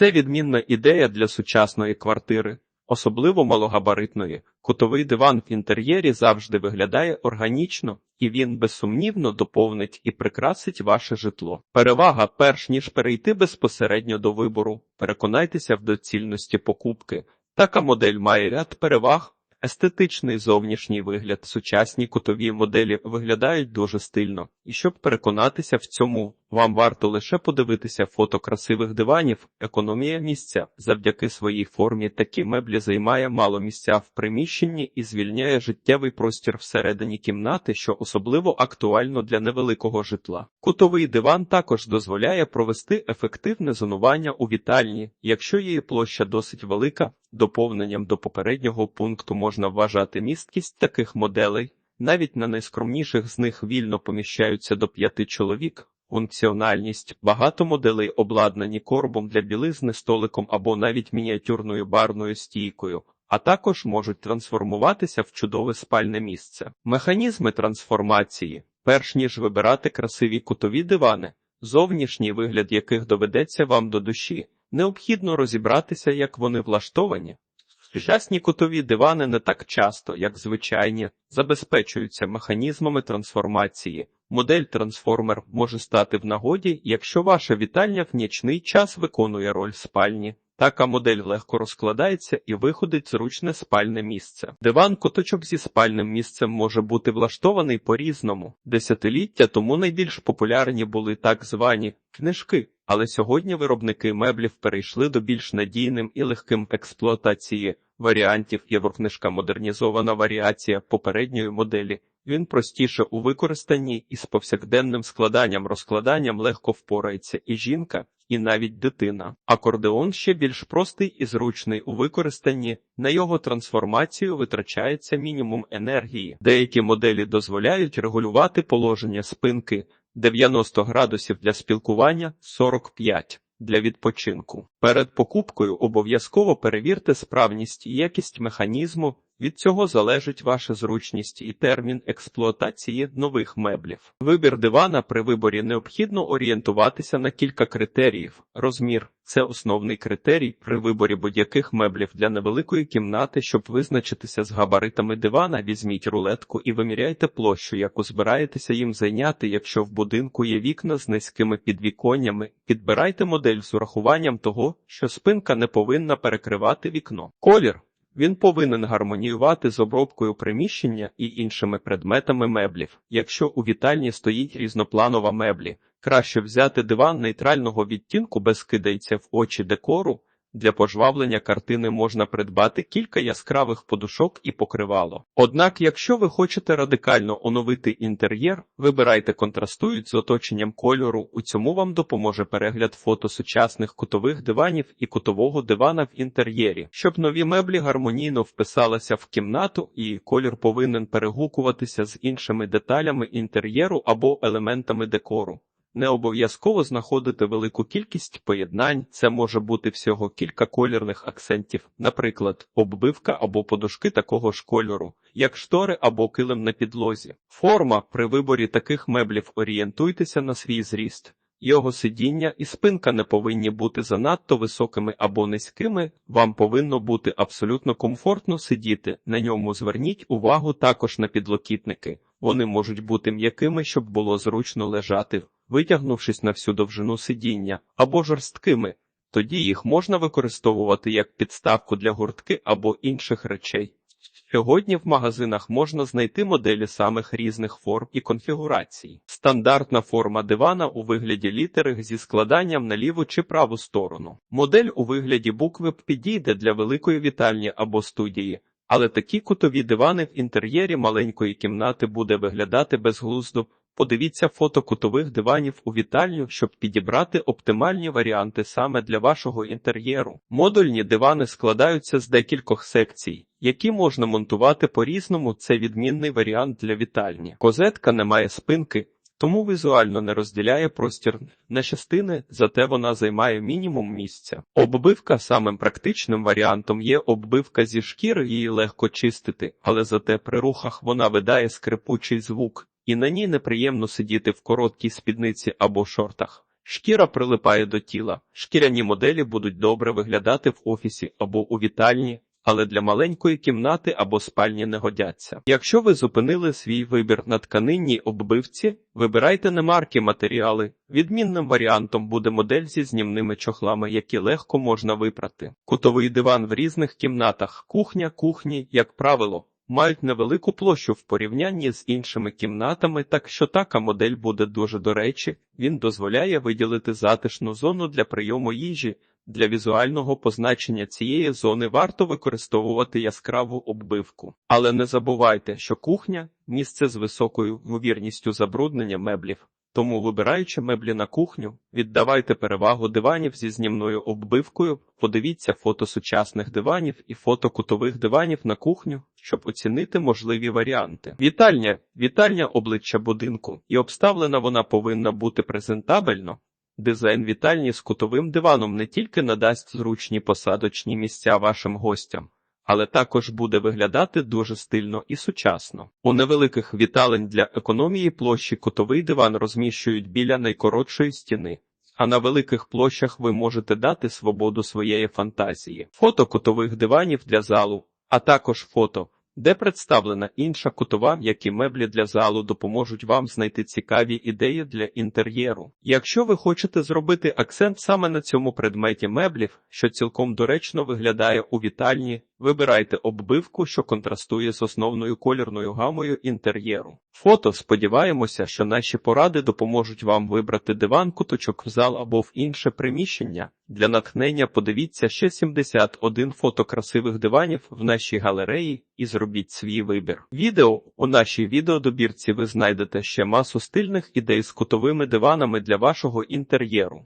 Це відмінна ідея для сучасної квартири, особливо малогабаритної. Кутовий диван в інтер'єрі завжди виглядає органічно, і він безсумнівно доповнить і прикрасить ваше житло. Перевага, перш ніж перейти безпосередньо до вибору, переконайтеся в доцільності покупки. Така модель має ряд переваг. Естетичний зовнішній вигляд, сучасні кутові моделі виглядають дуже стильно, і щоб переконатися в цьому, вам варто лише подивитися фото красивих диванів, економія місця. Завдяки своїй формі такі меблі займає мало місця в приміщенні і звільняє життєвий простір всередині кімнати, що особливо актуально для невеликого житла. Кутовий диван також дозволяє провести ефективне зонування у вітальні, якщо її площа досить велика. Доповненням до попереднього пункту можна вважати місткість таких моделей. Навіть на найскромніших з них вільно поміщаються до п'яти чоловік. Функціональність багато моделей обладнані коробом для білизни, столиком або навіть мініатюрною барною стійкою, а також можуть трансформуватися в чудове спальне місце. Механізми трансформації, перш ніж вибирати красиві кутові дивани, зовнішній вигляд яких доведеться вам до душі, необхідно розібратися, як вони влаштовані. Сучасні кутові дивани не так часто, як звичайні, забезпечуються механізмами трансформації. Модель трансформер може стати в нагоді, якщо ваша вітальня в нічний час виконує роль спальні. Така модель легко розкладається і виходить зручне спальне місце. Диван куточок зі спальним місцем може бути влаштований по-різному. Десятиліття тому найбільш популярні були так звані книжки, але сьогодні виробники меблів перейшли до більш надійним і легким експлуатації варіантів. Єврокнижка модернізована варіація попередньої моделі. Він простіше у використанні і з повсякденним складанням розкладанням легко впорається і жінка, і навіть дитина. Акордеон ще більш простий і зручний у використанні. На його трансформацію витрачається мінімум енергії. Деякі моделі дозволяють регулювати положення спинки 90 градусів для спілкування, 45 для відпочинку. Перед покупкою обов'язково перевірте справність і якість механізму. Від цього залежить ваша зручність і термін експлуатації нових меблів. Вибір дивана при виборі необхідно орієнтуватися на кілька критеріїв. Розмір це основний критерій при виборі будь-яких меблів для невеликої кімнати. Щоб визначитися з габаритами дивана, візьміть рулетку і виміряйте площу, яку збираєтеся їм зайняти. Якщо в будинку є вікна з низькими підвіконнями, підбирайте модель з урахуванням того, що спинка не повинна перекривати вікно. Колір він повинен гармоніювати з обробкою приміщення і іншими предметами меблів. Якщо у вітальні стоїть різнопланова меблі, краще взяти диван нейтрального відтінку без кидається в очі декору. Для пожвавлення картини можна придбати кілька яскравих подушок і покривало. Однак, якщо ви хочете радикально оновити інтер'єр, вибирайте контрастують з оточенням кольору. У цьому вам допоможе перегляд фото сучасних кутових диванів і кутового дивана в інтер'єрі, щоб нові меблі гармонійно вписалися в кімнату, і колір повинен перегукуватися з іншими деталями інтер'єру або елементами декору. Не обов'язково знаходити велику кількість поєднань, це може бути всього кілька колірних акцентів, наприклад, оббивка або подушки такого ж кольору, як штори або килим на підлозі. Форма при виборі таких меблів орієнтуйтеся на свій зріст. Його сидіння і спинка не повинні бути занадто високими або низькими, вам повинно бути абсолютно комфортно сидіти, на ньому зверніть увагу також на підлокітники. Вони можуть бути м'якими, щоб було зручно лежати, витягнувшись на всю довжину сидіння, або жорсткими. Тоді їх можна використовувати як підставку для гуртки або інших речей. Сьогодні в магазинах можна знайти моделі самих різних форм і конфігурацій. Стандартна форма дивана у вигляді літери зі складанням на ліву чи праву сторону. Модель у вигляді букви підійде для великої вітальні або студії, але такі кутові дивани в інтер'єрі маленької кімнати буде виглядати безглуздо. Подивіться фото кутових диванів у вітальню, щоб підібрати оптимальні варіанти саме для вашого інтер'єру. Модульні дивани складаються з декількох секцій, які можна монтувати по-різному. Це відмінний варіант для вітальні. Козетка не має спинки, тому візуально не розділяє простір на частини, зате вона займає мінімум місця. Оббивка самим практичним варіантом є оббивка зі шкіри, її легко чистити, але зате при рухах вона видає скрипучий звук і на ній неприємно сидіти в короткій спідниці або шортах. Шкіра прилипає до тіла. Шкіряні моделі будуть добре виглядати в офісі або у вітальні, але для маленької кімнати або спальні не годяться. Якщо ви зупинили свій вибір на тканинній оббивці, вибирайте не марки матеріали. Відмінним варіантом буде модель зі знімними чохлами, які легко можна випрати. Кутовий диван в різних кімнатах, кухня, кухні, як правило. Мають невелику площу в порівнянні з іншими кімнатами, так що така модель буде дуже до речі, він дозволяє виділити затишну зону для прийому їжі. Для візуального позначення цієї зони варто використовувати яскраву оббивку. Але не забувайте, що кухня місце з високою ймовірністю забруднення меблів. Тому, вибираючи меблі на кухню, віддавайте перевагу диванів зі знімною оббивкою, подивіться фото сучасних диванів і фото кутових диванів на кухню, щоб оцінити можливі варіанти. Вітальня вітальня обличчя будинку, і обставлена вона повинна бути презентабельно. Дизайн вітальні з кутовим диваном не тільки надасть зручні посадочні місця вашим гостям, але також буде виглядати дуже стильно і сучасно. У невеликих віталень для економії площі кутовий диван розміщують біля найкоротшої стіни. А на великих площах ви можете дати свободу своєї фантазії. Фото кутових диванів для залу, а також фото, де представлена інша кутова, які меблі для залу допоможуть вам знайти цікаві ідеї для інтер'єру. Якщо ви хочете зробити акцент саме на цьому предметі меблів, що цілком доречно виглядає у вітальні, вибирайте оббивку, що контрастує з основною колірною гамою інтер'єру. Фото сподіваємося, що наші поради допоможуть вам вибрати диван, куточок в зал або в інше приміщення. Для натхнення подивіться ще 71 фото красивих диванів в нашій галереї і зробіть свій вибір. Відео у нашій відеодобірці ви знайдете ще масу стильних ідей з кутовими диванами для вашого інтер'єру.